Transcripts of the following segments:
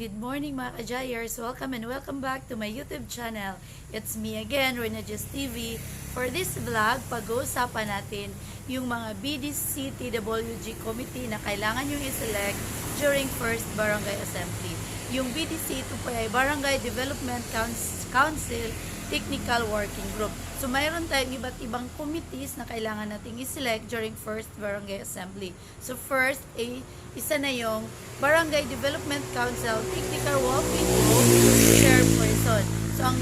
Good morning mga kajayers! Welcome and welcome back to my YouTube channel. It's me again, Rena Just TV. For this vlog, pag-uusapan natin yung mga BDC TWG committee na kailangan yung i-select during first Barangay Assembly. Yung BDC, ito po ay Barangay Development Council Technical Working Group. So, mayroon tayong iba't ibang committees na kailangan nating i-select during first Barangay Assembly. So, first, ay isa na yung Barangay Development Council Technical Working Group Chairperson. So, ang,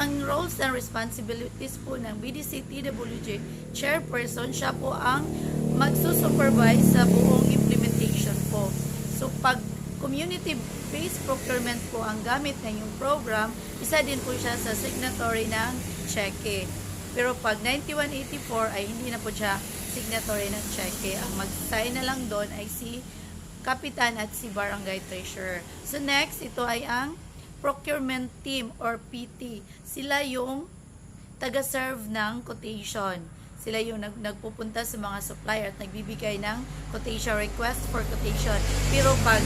ang roles and responsibilities po ng BDC TWG Chairperson, siya po ang magsusupervise sa buong implementation po. So, pag community-based procurement po ang gamit na yung program, isa din po siya sa signatory ng cheque. Pero pag 9184 ay hindi na po siya signatory ng cheque. Ang mag-sign na lang doon ay si kapitan at si barangay treasurer. So next, ito ay ang procurement team or PT. Sila yung taga-serve ng quotation. Sila yung nag nagpupunta sa mga supplier at nagbibigay ng quotation request for quotation. Pero pag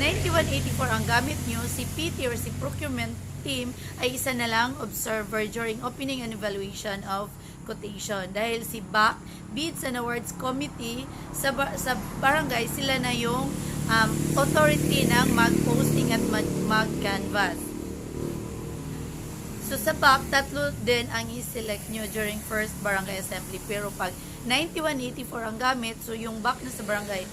9184 ang gamit nyo, si PT or si procurement team ay isa na lang observer during opening and evaluation of quotation. Dahil si BAC, Bids and Awards Committee, sa, sa barangay, sila na yung um, authority ng mag-posting at mag- mag-canvas. So sa BAC, tatlo din ang i-select nyo during first barangay assembly. Pero pag 9184 ang gamit, so yung BAC na sa barangay,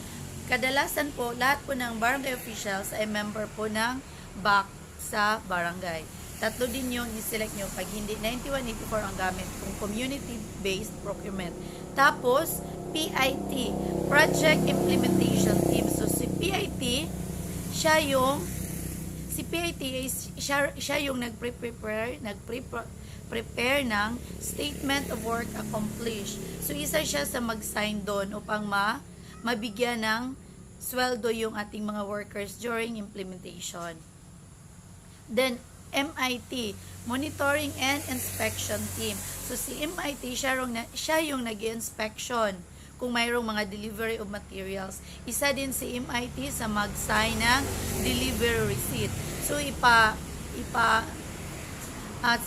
kadalasan po, lahat po ng barangay officials ay member po ng BAC sa barangay. Tatlo din yung i-select nyo pag hindi 9184 ang gamit kung community-based procurement. Tapos, PIT, Project Implementation Team. So, si PIT, siya yung si PIT is siya, siya yung nagpre-prepare, nagpre-prepare ng statement of work accomplished. So isa siya sa mag-sign doon upang ma mabigyan ng sweldo yung ating mga workers during implementation. Then MIT, Monitoring and Inspection Team. So si MIT siya yung, siya yung nag-inspection kung mayroong mga delivery of materials. Isa din si MIT sa mag-sign ng delivery receipt. So ipa ipa at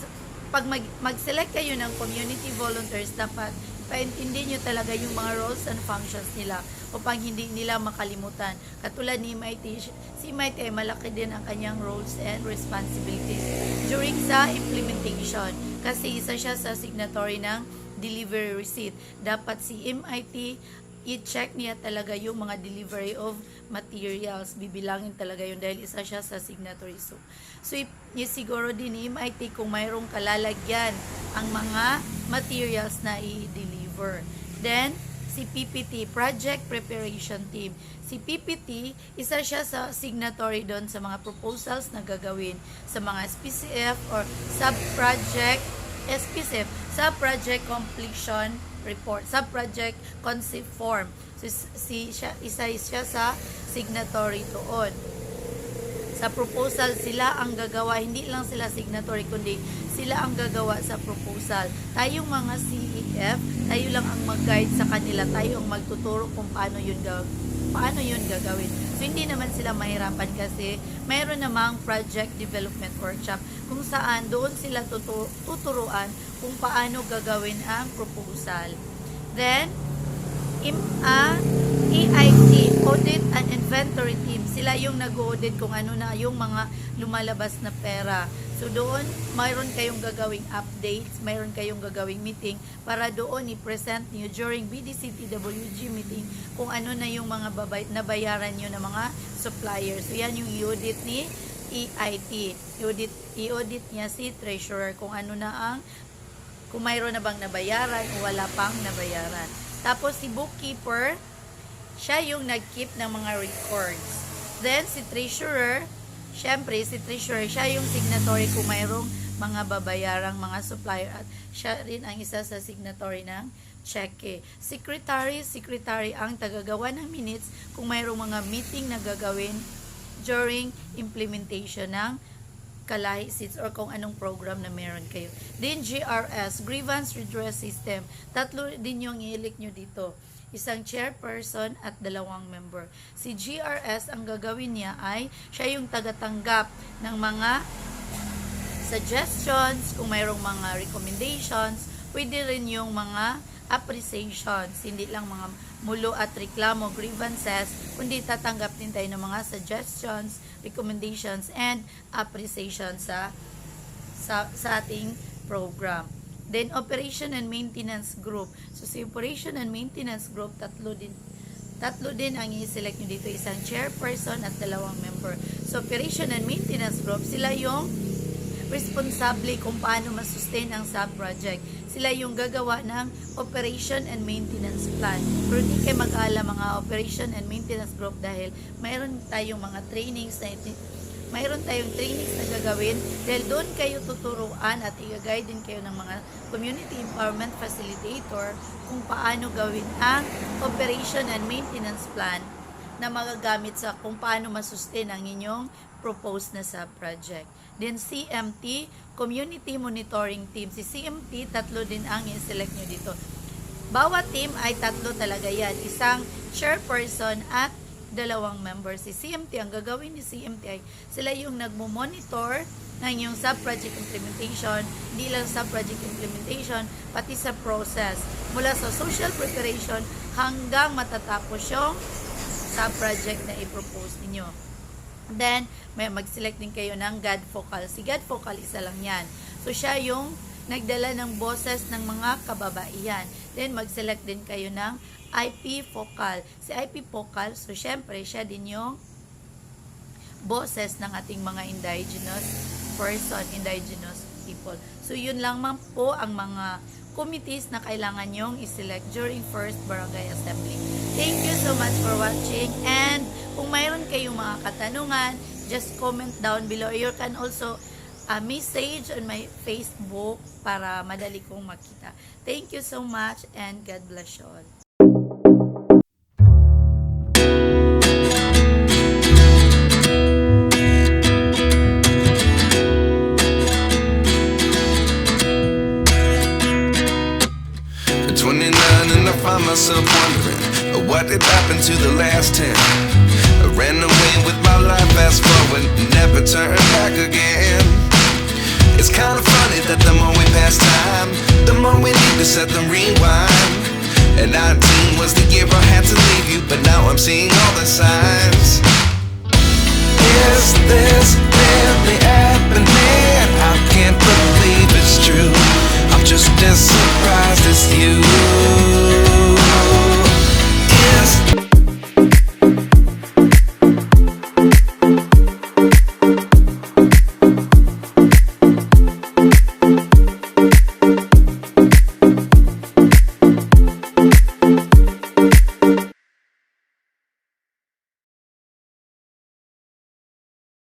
pag mag, mag-select kayo ng community volunteers, dapat paintindi nyo talaga yung mga roles and functions nila upang hindi nila makalimutan. Katulad ni MIT, si MIT ay malaki din ang kanyang roles and responsibilities during sa implementation. Kasi isa siya sa signatory ng delivery receipt. Dapat si MIT i-check niya talaga yung mga delivery of materials. Bibilangin talaga yun dahil isa siya sa signatory. So, so siguro din ni MIT kung mayroong kalalagyan ang mga materials na i-deliver. Then, si PPT, Project Preparation Team. Si PPT, isa siya sa signatory doon sa mga proposals na gagawin sa mga SPCF or sub-project SPCF, sub-project completion report, sub-project concept form. So, si, siya, isa siya sa signatory doon. Sa proposal, sila ang gagawa, hindi lang sila signatory, kundi sila ang gagawa sa proposal. Tayong mga CEF, tayo lang ang mag-guide sa kanila, tayo ang magtuturo kung paano yun, paano yun gagawin. So, hindi naman sila mahirapan kasi mayroon namang project development workshop kung saan doon sila tutu- tuturuan kung paano gagawin ang proposal. Then, im a EIT, Audit and Inventory Team. Sila yung nag-audit kung ano na yung mga lumalabas na pera. So doon, mayroon kayong gagawing updates, mayroon kayong gagawing meeting para doon i-present niyo during BDC TWG meeting kung ano na yung mga babay, nabayaran niyo ng mga suppliers. So yan yung i-audit ni EIT. I-audit, i-audit niya si treasurer kung ano na ang kung mayroon na bang nabayaran o wala pang nabayaran. Tapos si bookkeeper, siya yung nag-keep ng mga records. Then si treasurer, syempre si treasurer, siya yung signatory kung mayroong mga babayarang mga supplier at siya rin ang isa sa signatory ng cheque. Secretary, secretary ang tagagawa ng minutes kung mayroong mga meeting na gagawin during implementation ng kalahi seats or kung anong program na meron kayo. Then GRS, Grievance Redress System. Tatlo din yung i-elect nyo dito. isang chairperson at dalawang member. Si GRS ang gagawin niya ay siya yung tagatanggap ng mga suggestions, kung mayroong mga recommendations, pwede rin yung mga appreciations, hindi lang mga mulo at reklamo, grievances, kundi tatanggap din tayo ng mga suggestions, recommendations, and appreciation sa, sa, sa ating program. Then, Operation and Maintenance Group. So, sa Operation and Maintenance Group, tatlo din Tatlo din ang i-select nyo dito, isang chairperson at dalawang member. So, Operation and Maintenance Group, sila yung responsable kung paano masustain ang sub-project. Sila yung gagawa ng operation and maintenance plan. Pero hindi kayo mag-ala mga operation and maintenance group dahil mayroon tayong mga trainings na mayroon tayong trainings na gagawin dahil doon kayo tuturuan at i-guide din kayo ng mga community empowerment facilitator kung paano gawin ang operation and maintenance plan na magagamit sa kung paano masustain ang inyong proposed na sa project. Then CMT, Community Monitoring Team. Si CMT, tatlo din ang i-select nyo dito. Bawat team ay tatlo talaga yan. Isang chairperson at dalawang members. Si CMT, ang gagawin ni CMT ay sila yung nagmo-monitor ng yung sub-project implementation, hindi lang sub-project implementation, pati sa process. Mula sa social preparation hanggang matatapos yung sub-project na i-propose ninyo. Then, may mag-select din kayo ng God Focal. Si God Focal, isa lang yan. So, siya yung nagdala ng boses ng mga kababaihan. Then, mag-select din kayo ng IP Focal. Si IP Focal, so, syempre, siya din yung boses ng ating mga indigenous person, indigenous people. So, yun lang man po ang mga committees na kailangan nyong iselect during first barangay assembly. Thank you so much for watching and kung mayroon kayong mga katanungan, just comment down below. You can also uh, message on my Facebook para madali kong makita. Thank you so much and God bless you all.